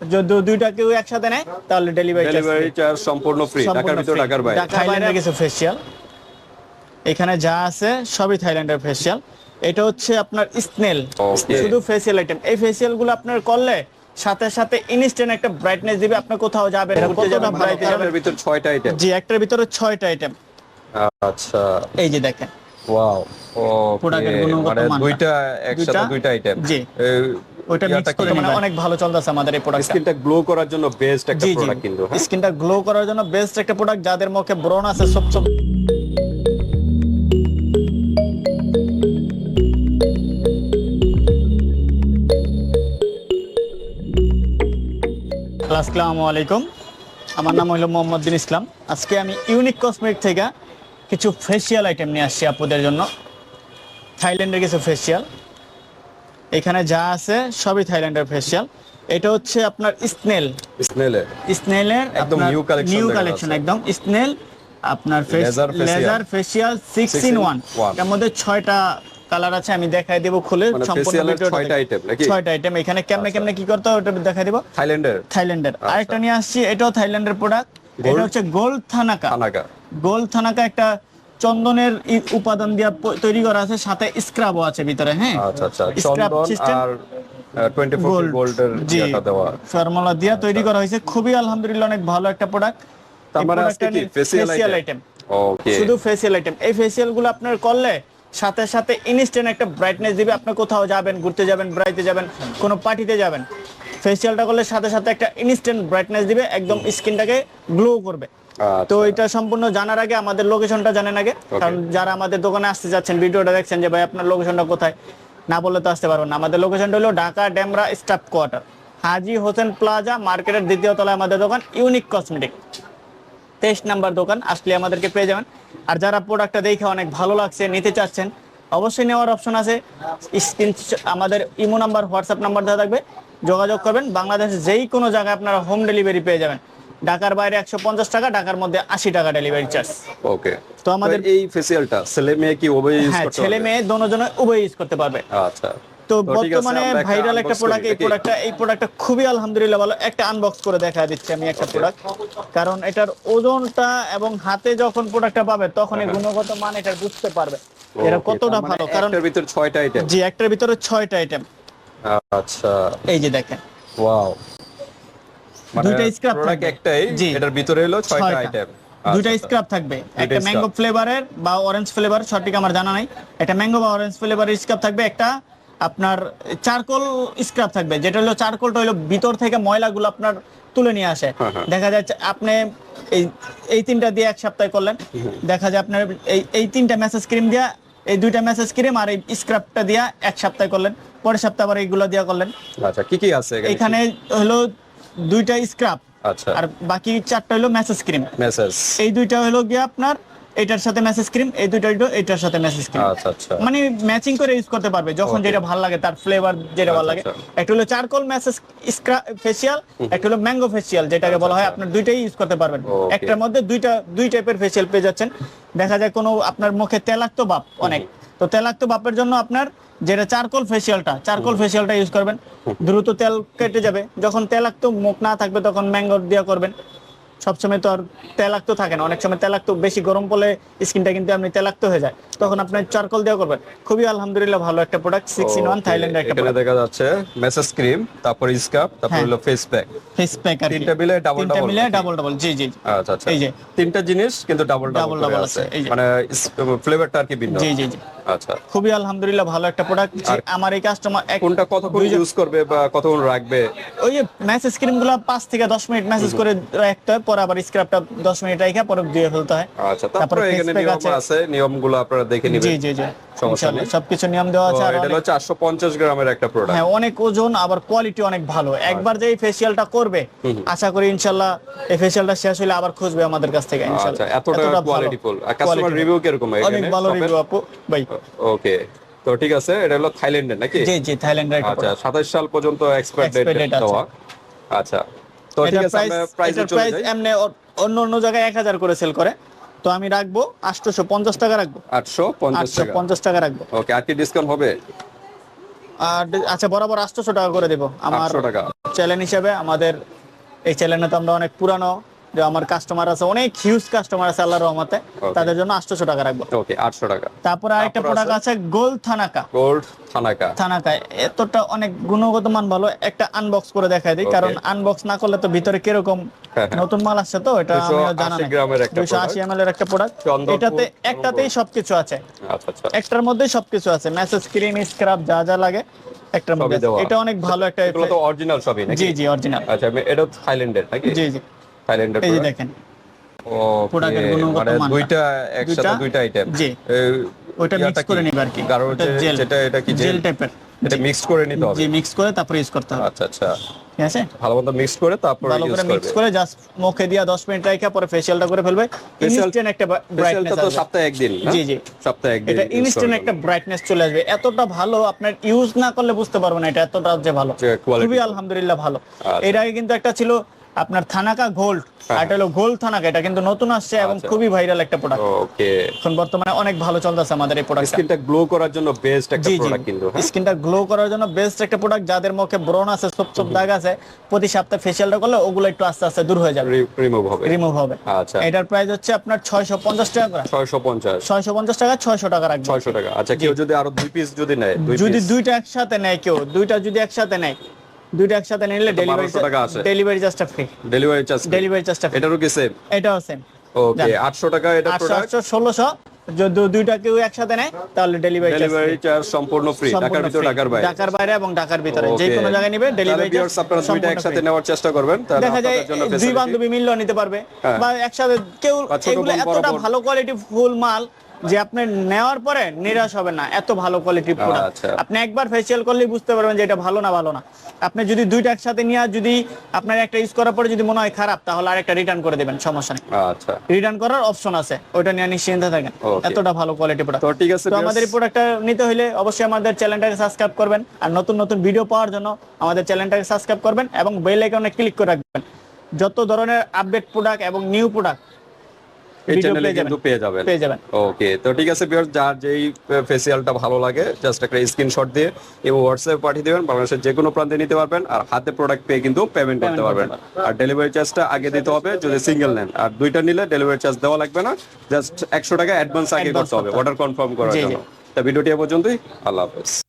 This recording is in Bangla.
যদি দুইটা কেউ একসাথে নেয় তাহলে ডেলিভারি ডেলিভারি চার্জ সম্পূর্ণ ফ্রি ঢাকার ভিতর ঢাকার বাইরে। থাইল্যান্ডের কিছু ফেসিয়াল এখানে যা আছে সবই থাইল্যান্ডের ফেসিয়াল এটা হচ্ছে আপনার স্নেল শুধু ফেসিয়াল আইটেম এই ফেসিয়ালগুলো আপনার করলে সাথে সাথে ইনস্ট্যান্ট একটা ব্রাইটনেস দিবে। আপনি কোথাও যাবেন ঘুরতে যাবেন ভিতর ছয়টা আইটেম জি একটার ভিতরে ছয়টা আইটেম আচ্ছা। এই যে দেখেন। ওয়াও এর গুণগত মানে মানটা। দুইটা একসাথে দুইটা? আইটেম জি। ওইটা মিক্স করে মানে অনেক ভালো চলতেছে আমাদের এই প্রোডাক্টটা স্কিনটা গ্লো করার জন্য বেস্ট একটা প্রোডাক্ট কিন্তু হ্যাঁ? স্কিনটা গ্লো করার জন্য বেস্ট একটা প্রোডাক্ট যাদের মুখে ব্রণ আছে সব সব। আসসালামু আলাইকুম। আমার নাম হলো মোহাম্মদ বিন ইসলাম। আজকে আমি ইউনিক কসমেটিক থেকে কিছু ফেসিয়াল আইটেম নিয়ে আসছি আপুদের জন্য। থাইল্যান্ডের কিছু ফেসিয়াল এখানে যা আছে সবই থাইল্যান্ডের ফেসিয়াল এটা হচ্ছে আপনার স্নেল। স্নেলে স্নেলের একদম new collection নিউ কালেকশন একদম। স্নেল আপনার laser facial six Six in in one one। এর মধ্যে ছয়টা কালার আছে আমি দেখাই দেবো খুলে মানে সম্পূর্ণ ছয়টা item নাকি? ছয়টা আইটেম এখানে কেমনে আচ্ছা। কেমনে কি করতে হবে ওটা দেখাই দিব। থাইল্যান্ডের। থাইল্যান্ডের। আচ্ছা। আরেকটা নিয়ে আসছি এটাও থাইল্যান্ডের প্রোডাক্ট এটা হচ্ছে গোল্ড থানাকা থানাকা গোল্ড থানাকা একটা চন্দনের উপাদান দিয়ে তৈরি করা আছে সাথে স্ক্রাবও আছে ভিতরে হ্যাঁ? আচ্ছা আচ্ছা। চন্দন আর গোল্ডের দেওয়া। ফর্মুলা দিয়ে তৈরি করা হয়েছে। খুবই আলহামদুলিল্লাহ অনেক ভালো একটা প্রোডাক্ট তার মানে আজকে কি? ফেসিয়াল আইটেম আইটেম ওকে শুধু ফেসিয়াল আইটেম এই ফেসিয়ালগুলো আপনার করলে সাথে সাথে ইনস্ট্যান্ট একটা ব্রাইটনেস দিবে। আপনি কোথাও যাবেন ঘুরতে যাবেন বেড়াইতে যাবেন কোনো পার্টিতে যাবেন। ফেসিয়ালটা করলে সাথে সাথে একটা ইনস্ট্যান্ট ব্রাইটনেস দিবে একদম স্কিনটাকে গ্লো করবে। তো এটা সম্পূর্ণ জানার আগে আমাদের লোকেশনটা জানেন আগে। কারণ যারা আমাদের দোকানে আসতে যাচ্ছেন ভিডিওটা দেখছেন যে ভাই আপনার লোকেশনটা কোথায়? না বললে তো আসতে পারবেন না। আমাদের লোকেশনটা হলো Dhaka Demra staff quarter. Haji Hossain plaza মার্কেটের দ্বিতীয় তলায় আমাদের দোকান ইউনিক কসমেটিক তেইশ নাম্বার দোকান আসলে আমাদেরকে পেয়ে যাবেন। আর যারা প্রোডাক্টটা দেখে অনেক ভালো লাগছে নিতে চাচ্ছেন অবশ্যই নেওয়ার অপশন আছে। স্ক্রিন আমাদের ইমো নাম্বার হোয়াটসঅ্যাপ নাম্বার দেওয়া থাকবে। যোগাযোগ করবেন। বাংলাদেশের যেই কোনো জায়গায় আপনারা হোম ডেলিভারি পেয়ে যাবেন। ঢাকার বাইরে একশো পঞ্চাশ টাকা ঢাকার মধ্যে আশি টাকা ডেলিভারি চার্জ ওকে তো আমাদের- এই ফেসিয়ালটা ছেলে মেয়ে কি উভয় ইউজ হ্যাঁ ছেলে? মেয়ে দোনোজনে উভয় ইউজ করতে পারবে। আচ্ছা। তো বর্তমানে ভাইরাল একটা প্রোডাক্ট এই? প্রোডাক্টটা এই প্রোডাক্টটা খুবই আলহামদুলিল্লাহ ভালো। একটা আনবক্স করে দেখা দিচ্ছি আমি একটা প্রোডাক্ট কারণ এটার ওজনটা এবং হাতে যখন প্রোডাক্টটা পাবে তখন এই গুণগত মান এটা বুঝতে পারবে। এটা কতটা মানে ভালো? কারণ একটার ভিতর ছয়টা আইটেম জি একটার ভিতরে ছয়টা আইটেম আচ্ছা। এই যে দেখেন। ওয়াও। দুইটা scrub প্রোডাক্ট থাকবে। একটাই এটার ভিতরে হলো ছয়টা ছয়টা। আইটেম দুইটা স্ক্রাব থাকবে। একটা ম্যাঙ্গো ফ্লেভারের বা অরেঞ্জ ফ্লেভার সঠিক আমার জানা নাই। একটা ম্যাঙ্গো বা অরেঞ্জ ফ্লেভারের স্ক্রাব থাকবে। একটা আপনার চারকোল স্ক্রাব থাকবে। যেটা হলো চারকোলটা হলো ভিতর থেকে ময়লাগুলো আপনার তুলে নিয়ে আসে। হ্যাঁ, হ্যাঁ। দেখা যাচ্ছে আপনি এই এই তিনটা দিয়ে এক সপ্তাহ করলেন। দেখা যায় আপনার এই এই তিনটা মেসেজ ক্রিম দিয়া এই দুইটা মেসেজ ক্রিম আর এই স্ক্রাবটা দিয়া এক সপ্তাহ করলেন। পরের সপ্তাহ আবার এইগুলো দিয়া করলেন। আচ্ছা কি কি আছে এখানে? হলো দুইটা স্ক্রাব আচ্ছা। আর বাকি চারটা হলো মেসেজ ক্রিম মেসেজ এই দুইটা হলো গিয়ে আপনার এটার সাথে মেসেজ ক্রিম এই দুইটা এটার সাথে মেসেজ ক্রিম আচ্ছা আচ্ছা। মানে ম্যাচিং করে ইউজ করতে পারবে যখন যেটা ভালো লাগে তার ফ্লেভার যেটা ভালো আচ্ছা, লাগে। আচ্ছা। একটা হলো চারকোল মেসেজ ফেসিয়াল একটা হলো ম্যাঙ্গো ফেসিয়াল যেটাকে বলা হয় আচ্ছা। আপনার দুইটাই ইউজ করতে পারবেন। একটার মধ্যে দুইটা দুই টাইপের ফেসিয়াল পেয়ে যাচ্ছেন। দেখা যায় কোনো আপনার মুখে তেলাক্ত ভাব অনেক। তো তেলাক্ত বাপের জন্য আপনার যেটা চারকোল ফেসিয়ালটা চারকোল ফেসিয়ালটা ইউজ করবেন। দ্রুত তেল কেটে যাবে। যখন তেলাক্ত মুখ না থাকবে তখন ম্যাঙ্গো দিয়ে করবেন। সবসময় তো আর তেলাক্ত থাকে না। অনেক সময় তেলাক্ত বেশি গরম পড়লে স্কিনটা কিন্তু আপনি তেলাক্ত হয়ে যায়। তখন আপনি চারকোল দিয়ে করবেন। খুবই আলহামদুলিল্লাহ ভালো একটা product six in one Okay, থাইল্যান্ডের একটা এখানে দেখা যাচ্ছে মেসেজ ক্রিম তারপর স্কাপ তারপর হ্যাঁ। হলো ফেস প্যাক ফেস প্যাক আর তিনটা মিলে ডাবল তিনটা মিলে ডাবল ডাবল জি জি। আচ্ছা আচ্ছা। এই যে। তিনটা জিনিস কিন্তু ডাবল ডাবল ডাবল আছে মানে ফ্লেভারটা আর কি ভিন্ন। জি জি জি। আচ্ছা। খুবই আলহামদুলিল্লাহ ভালো একটা প্রোডাক্ট আমার এই কাস্টমার কোনটা কতক্ষণ ইউজ করবে বা কতক্ষণ রাখবে? ওই যে মেসেজ ক্রিমগুলো পাঁচ থেকে দশ মিনিট মেসেজ করে রাখতে হয় পরে আবার স্ক্রাবটা দশ মিনিট রেখে পরে ধুয়ে ফেলতে হয়। আচ্ছা তারপরে এখানে নিয়ম আছে। নিয়মগুলো আপনারা দেখে জি জি জি। সমস্যা নেই। সবকিছু নিয়ম দেওয়া আছে তো আর এটা হলো চারশো পঞ্চাশ গ্রামের একটা প্রোডাক্ট হ্যাঁ অনেক ওজন আবার কোয়ালিটি অনেক ভালো। একবার যে এই করবে আশা করি ইনশাল্লাহ এই ফেসিয়ালটা শেষ হলে আবার খুঁজবে আমাদের কাছ থেকে আচ্ছা এতটা এতটা কোয়ালিটিফুল কাস্টমার রিভিউ কীরকম অনেক ভালো রিভিউ আপু ভাই। ওকে তো ঠিক আছে এটা হলো থাইল্যান্ডের নাকি? জি জি থাইল্যান্ডের আচ্ছা সাতাশ সাল পর্যন্ত এক্সপায়ার ডেট। দেওয়া। আচ্ছা তো ঠিক আছে আমরা প্রাইসে চলে প্রাইস যাই। এমনি অন্য অন্য জায়গায় এক হাজার করে সেল করে। তো আমি রাখব আটশোশো পঞ্চাশ টাকা রাখব। আটশো পঞ্চাশ আটশো টাকা। পঞ্চাশ টাকা রাখব। ওকে আর কি ডিসকাউন্ট হবে? আচ্ছা বরাবর আটশোশো টাকা করে দেবো। আমার চ্যানেল হিসেবে আমাদের এই চ্যানেলে তো আমরা অনেক পুরানো যে আমার কাস্টমার আছে অনেক হিউজ কাস্টমার আছে আল্লাহর রহমতে তাদের জন্য আটশোশো টাকা রাখব। ওকে আটশো টাকা। তারপরে আরেকটা প্রোডাক্ট আছে gold thanaka gold thanaka thanaka এতটা অনেক গুণগত মান ভালো একটা আনবক্স করে দেখাই দিই কারণ আনবক্স না করলে তো ভিতরে কীরকম হ্যাঁ, হ্যাঁ। নতুন মাল আসছে তো এটা 280 জানা নাই। গ্রামের একটা দুইশো আশি এম এর একটা প্রোডাক্ট এটাতে একটাতেই সবকিছু আছে। আচ্ছা আচ্ছা। একটার মধ্যেই সবকিছু আছে। মেসেজ স্ক্রিন স্ক্রাব যা যা লাগে একটার মধ্যে এটা অনেক ভালো একটা এগুলো তো অরিজিনাল সবই নাকি? জি জি অরিজিনাল আচ্ছা এটা থাইল্যান্ডের নাকি? জি জি। থাইল্যান্ডের এই যে দেখেন। প্রোডাক্টের গুণগত মানে। দুইটা একসাথে দুইটা? দুইটা আইটেম জি। ওইটা মিক্স করে নিবে আর কি। কারণ ওটা জেল যেটা এটা কি জেল জেল টাইপের এটা মিক্স করে নিতে হবে। জি মিক্স করে তারপর ইউজ করতে হবে। আচ্ছা আচ্ছা। ঠিক আছে? ভালো মতো মিক্স করে তারপর ভালো করে মিক্স করে জাস্ট মুখে দিয়া 10 মিনিট রাখা পরে ফেশিয়ালটা করে ফেলবে। ইনস্ট্যান্ট একটা ব্রাইটনেস তো সপ্তাহে একদিন জি, জি। সপ্তাহে একদিন এটা ইনস্ট্যান্ট একটা ব্রাইটনেস চলে আসবে। এতটা ভালো আপনার ইউজ না করলে বুঝতে পারবেন না এটা এতটা যে ভালো। খুবই আলহামদুলিল্লাহ ভালো। আচ্ছা। এর আগে কিন্তু একটা ছিল আপনার থানাকা গোল্ড এটা হলো গোল্ড থানাকা এটা কিন্তু নতুন আসছে এবং আচ্ছা। খুবই ভাইরাল একটা প্রোডাক্ট ওকে। এখন বর্তমানে অনেক ভালো চলতেছে আমাদের এই প্রোডাক্টটা স্কিনটা গ্লো করার জন্য বেস্ট একটা প্রোডাক্ট কিন্তু হ্যাঁ? স্কিনটা গ্লো করার জন্য বেস্ট একটা প্রোডাক্ট যাদের মুখে ব্রণ আছে সব সব দাগ আছে প্রতি সপ্তাহে ফেশিয়ালটা করলে ওগুলো একটু আস্তে আস্তে দূর হয়ে যাবে। রিমুভ হবে। রিমুভ হবে। আচ্ছা। এটার প্রাইস হচ্ছে আপনার ছয়শো পঞ্চাশ টাকা করে। ছয়শো পঞ্চাশ। ছয়শো পঞ্চাশ টাকা ছয়শো টাকা রাখবে। ছয়শো টাকা। আচ্ছা কেউ যদি আরও দুই পিস যদি নেয় যদি দুইটা একসাথে নেয় কেউ দুইটা যদি একসাথে নেয় দুইটা একসাথে নিলে ডেলিভারি 1200 টাকা আছে। ডেলিভারি চার্জটা ফ্রি ডেলিভারি চার্জ ডেলিভারি চার্জটা এটারও কি সেম এটাও সেম ওকে আটশো টাকা এটা প্রোডাক্ট আটশো ষোলোশো। যদি দুইটা কেউ একসাথে নেয় তাহলে ডেলিভারি ডেলিভারি চার্জ সম্পূর্ণ ফ্রি ঢাকার ভিতর ঢাকার বাইরে। ঢাকার বাইরে এবং ঢাকার ভিতরে। যে. কোনো জায়গায় নিবে ডেলিভারি viewers আপনারা দুইটা একসাথে নেওয়ার চেষ্টা করবেন তাহলে দেখা যায় আপনাদের জন্য দুই বান্ধবী মিললেও নিতে পারবে। হ্যাঁ। বা একসাথে কেউ এগুলো এতটা ভালো কোয়ালিটি ফুল মাল যে আপনি নেওয়ার পরে নিরাশ হবেন না এত ভালো কোয়ালিটি প্রোডাক্ট আচ্ছা। আপনি একবার ফেসিয়াল করলেই বুঝতে পারবেন যে এটা ভালো না ভালো না। আপনি যদি দুইটা একসাথে নিয়ে যদি আপনার একটা ইউজ করার পরে যদি মনে হয় খারাপ তাহলে আরেকটা রিটার্ন করে দেবেন সমস্যা নেই। আচ্ছা। রিটার্ন করার অপশন আছে ওইটা নিয়ে নিশ্চিন্তে থাকেন। এতটা ভালো কোয়ালিটি প্রোডাক্ট তো ঠিক আছে তো আমাদের এই প্রোডাক্টটা নিতে হলে অবশ্যই আমাদের চ্যানেলটাকে সাবস্ক্রাইব করবেন আর নতুন নতুন ভিডিও পাওয়ার জন্য আমাদের চ্যানেলটাকে সাবস্ক্রাইব করবেন এবং বেল আইকনে ক্লিক করে রাখবেন। যত ধরনের আপডেট প্রোডাক্ট এবং নিউ প্রোডাক্ট এই চ্যানেলে কিন্তু পেয়ে যাবেন। পেয়ে যাবেন। ওকে তো ঠিক আছে ভিউয়ার্স যার যেই ফেসিয়ালটা ভালো লাগে জাস্ট একটা স্ক্রিনশট দিয়ে এবং হোয়াটসঅ্যাপে পাঠিয়ে দেবেন। বাংলাদেশের যে কোনো প্রান্তে নিতে পারবেন আর হাতে প্রোডাক্ট পেয়ে কিন্তু পেমেন্ট করতে পারবেন। আর ডেলিভারি চার্জটা আগে দিতে হবে যদি সিঙ্গেল নেন। আর দুইটা নিলে ডেলিভারি চার্জ দেওয়া লাগবে না। জাস্ট একশো টাকা অ্যাডভান্স আগে করতে হবে। অর্ডার কনফার্ম করার। জন্য। তা ভিডিওটি এ পর্যন্তই। আল্লাহ হাফেজ।